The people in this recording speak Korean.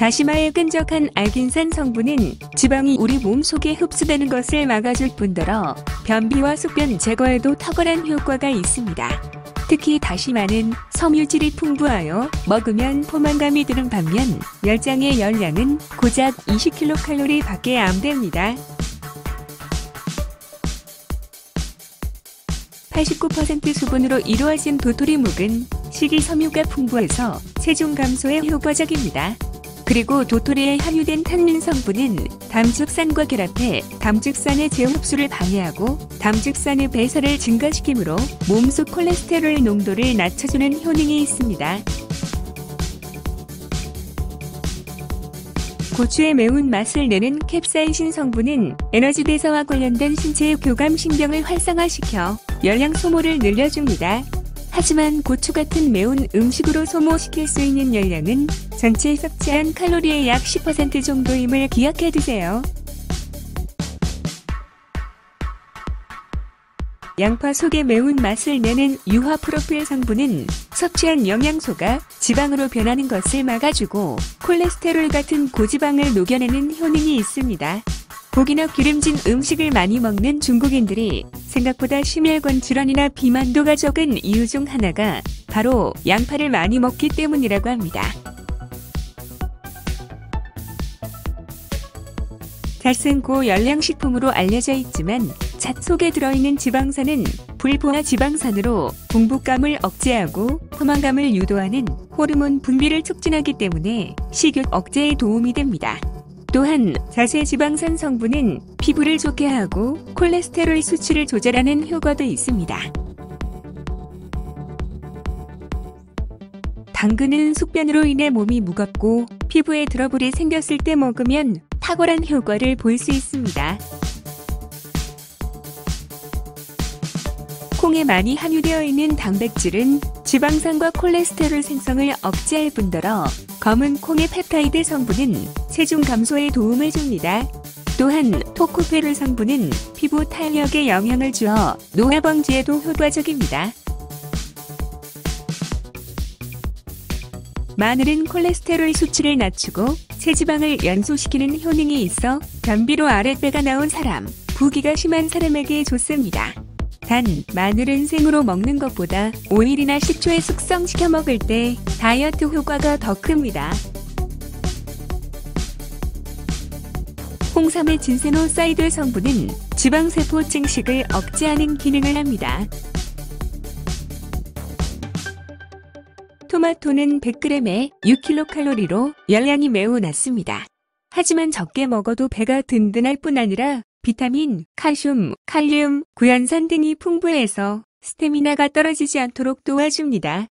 다시마의 끈적한 알긴산 성분은 지방이 우리 몸 속에 흡수되는 것을 막아줄 뿐더러 변비와 숙변 제거에도 탁월한 효과가 있습니다. 특히 다시마는 섬유질이 풍부하여 먹으면 포만감이 드는 반면 열장의 열량은 고작 20kcal 밖에 안 됩니다. 89% 수분으로 이루어진 도토리묵은 식이섬유가 풍부해서 체중 감소에 효과적입니다. 그리고 도토리에 함유된 탄닌 성분은 담즙산과 결합해 담즙산의 재흡수를 방해하고 담즙산의 배설을 증가시키므로 몸속 콜레스테롤 농도를 낮춰주는 효능이 있습니다. 고추의 매운 맛을 내는 캡사이신 성분은 에너지 대사와 관련된 신체의 교감 신경을 활성화시켜 열량 소모를 늘려줍니다. 하지만 고추 같은 매운 음식으로 소모시킬 수 있는 열량은 전체 섭취한 칼로리의 약 10% 정도임을 기억해 두세요. 양파 속의 매운 맛을 내는 유화 프로필 성분은 섭취한 영양소가 지방으로 변하는 것을 막아주고 콜레스테롤 같은 고지방을 녹여내는 효능이 있습니다. 고기나 기름진 음식을 많이 먹는 중국인들이 생각보다 심혈관 질환이나 비만도가 적은 이유 중 하나가 바로 양파를 많이 먹기 때문이라고 합니다. 잣은 고열량식품으로 알려져 있지만 잣 속에 들어있는 지방산은 불포화 지방산으로 공복감을 억제하고 포만감을 유도하는 호르몬 분비를 촉진하기 때문에 식욕 억제에 도움이 됩니다. 또한 자세 지방산 성분은 피부를 좋게 하고 콜레스테롤 수치를 조절하는 효과도 있습니다. 당근은 숙변으로 인해 몸이 무겁고 피부에 트러블이 생겼을 때 먹으면 탁월한 효과를 볼 수 있습니다. 콩에 많이 함유되어 있는 단백질은 지방산과 콜레스테롤 생성을 억제할 뿐더러 검은 콩의 펩타이드 성분은 체중 감소에 도움을 줍니다. 또한 토코페롤 성분은 피부 탄력에 영향을 주어 노화 방지에도 효과적입니다. 마늘은 콜레스테롤 수치를 낮추고 체지방을 연소시키는 효능이 있어 변비로 아랫배가 나온 사람, 부기가 심한 사람에게 좋습니다. 단, 마늘은 생으로 먹는 것보다 오일이나 식초에 숙성시켜 먹을 때 다이어트 효과가 더 큽니다. 홍삼의 진세노사이드 성분은 지방세포 증식을 억제하는 기능을 합니다. 토마토는 100g에 6kcal로 열량이 매우 낮습니다. 하지만 적게 먹어도 배가 든든할 뿐 아니라 비타민, 칼슘, 칼륨, 구연산 등이 풍부해서 스태미나가 떨어지지 않도록 도와줍니다.